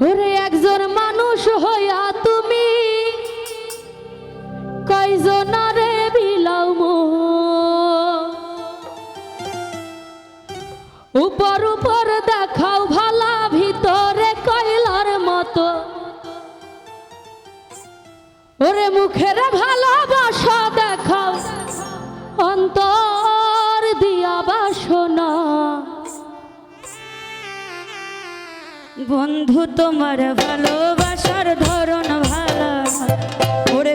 ওরে একজন মানুষ হইয়া তুমি বন্ধু তোমার ভালোবাসার ধরন ভালো। ওরে